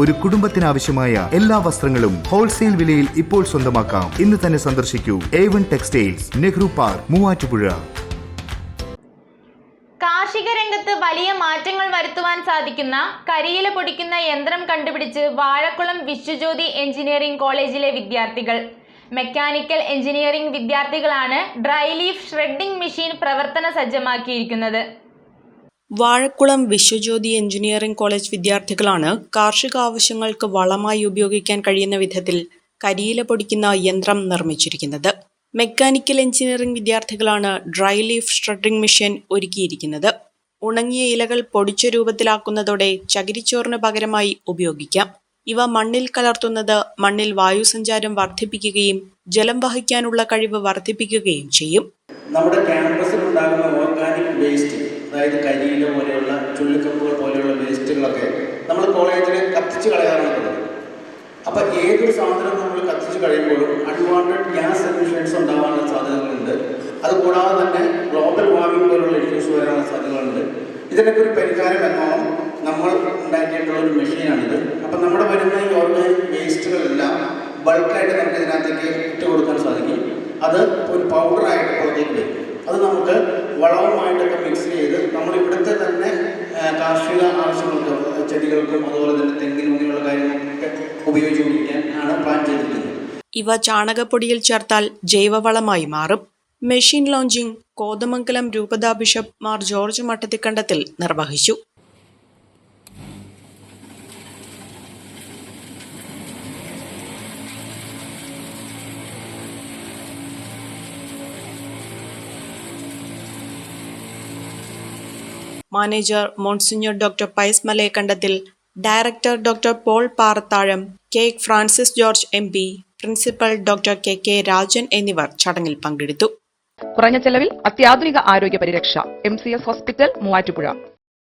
ഒരു കുടുംബത്തിനാവശ്യമായ എല്ലാ വസ്ത്രങ്ങളും ഹോൾസെയിൽ വിലയിൽ ഇപ്പോൾ സ്വന്തമാക്കാം. ഇന്ന് തന്നെ സന്ദർശിക്കൂ. A one textiles Nehru park Muvattupuzha. കാർഷിക രംഗത്ത് വലിയ മാറ്റങ്ങൾ വരുത്തുവാൻ സാധിക്കുന്ന കരിയില പൊടിക്കുന്ന യന്ത്രം കണ്ടുപിടിച്ച് വാഴക്കുളം വിശ്വജ്യോതി എഞ്ചിനീയറിംഗ് കോളേജിലെ വിദ്യാർത്ഥികൾ. മെക്കാനിക്കൽ എഞ്ചിനീയറിംഗ് വിദ്യാർത്ഥികളാണ് ഡ്രൈ ലീഫ് ഷ്രെഡിംഗ് മെഷീൻ പ്രവർത്തന സജ്ജമാക്കിയിരിക്കുന്നത്. വാഴക്കുളം വിശ്വജ്യോതി എഞ്ചിനീയറിംഗ് കോളേജ് വിദ്യാർത്ഥികളാണ് കാർഷിക ആവശ്യങ്ങൾക്ക് വളമായി ഉപയോഗിക്കാൻ കഴിയുന്ന വിധത്തിൽ കരിയില പൊടിക്കുന്ന യന്ത്രം നിർമ്മിച്ചിരിക്കുന്നത്. മെക്കാനിക്കൽ എഞ്ചിനീയറിംഗ് വിദ്യാർത്ഥികളാണ് ഡ്രൈ ലീഫ് ഷ്രെഡിംഗ് മെഷീൻ ഒരുക്കിയിരിക്കുന്നത്. ഉണങ്ങിയ ഇലകൾ പൊടിച്ച രൂപത്തിലാക്കുന്നതോടെ ചകിരിച്ചോറിന് പകരമായി ഉപയോഗിക്കാം. ഇവ മണ്ണിൽ കലർത്തുന്നത് മണ്ണിൽ വായുസഞ്ചാരം വർദ്ധിപ്പിക്കുകയും ജലം വഹിക്കാനുള്ള കഴിവ് വർദ്ധിപ്പിക്കുകയും ചെയ്യും. നമ്മുടെ ക്യാമ്പസിൽ കത്തിച്ച് അപ്പോൾ ഏതൊരു സാധനം നമ്മൾ കത്തിച്ച് കഴിയുമ്പോഴും അൺവാണ്ടഡ് ഗ്യാസ് എമിഷൻസ് ഉണ്ടാകാനുള്ള സാധ്യതകളുണ്ട്. അതുകൂടാതെ തന്നെ ഗ്ലോബൽ വാർമിംഗ് പോലുള്ള ഇഷ്യൂസ് വരാനുള്ള സാധ്യതകളുണ്ട്. ഇതിനൊക്കെ ഒരു പരിഹാരം എന്നോണം നമ്മൾ ഉണ്ടാക്കിയിട്ടുള്ള ഒരു മെഷീനാണിത്. അപ്പം നമ്മുടെ വരുന്ന ഈ ഓർഗാനിക് വേസ്റ്റുകളെല്ലാം ബൾക്കായിട്ട് നമുക്ക് ഇതിനകത്തേക്ക് ഇട്ട് കൊടുക്കാൻ സാധിക്കും. അത് ഒരു പൗഡറായിട്ട് പുറത്തേക്ക് വരും. അത് നമുക്ക് വളവുമായിട്ടൊക്കെ മിക്സ് ചെയ്ത് നമ്മൾ ഇവിടുത്തെ തന്നെ കാർഷിക ചെടികൾക്കും അതുപോലെ തന്നെ തെങ്ങിനും ഇങ്ങനെയുള്ള കാര്യങ്ങൾക്കൊക്കെ ഉപയോഗിച്ചുകൊണ്ടിരിക്കാൻ ആണ് പ്ലാൻ ചെയ്തിരിക്കുന്നത്. ഇവ ചാണകപ്പൊടിയിൽ ചേർത്താൽ ജൈവവളമായി മാറും. മെഷീൻ ലോഞ്ചിങ് കോതമംഗലം രൂപതാ ബിഷപ്പ് മാർ ജോർജ് മട്ടത്തിക്കണ്ടത്തിൽ നിർവഹിച്ചു. Manager monsignor doctor Pius Malayakandathil director doctor Paul Parathazham K Francis George M P principal doctor K K Rajan എന്നിവർ ചടങ്ങിൽ പങ്കെടുത്തു. കുറഞ്ഞ ചെലവിൽ അത്യാധുനിക ആരോഗ്യ പരിരക്ഷ M C S hospital Muvattupuzha.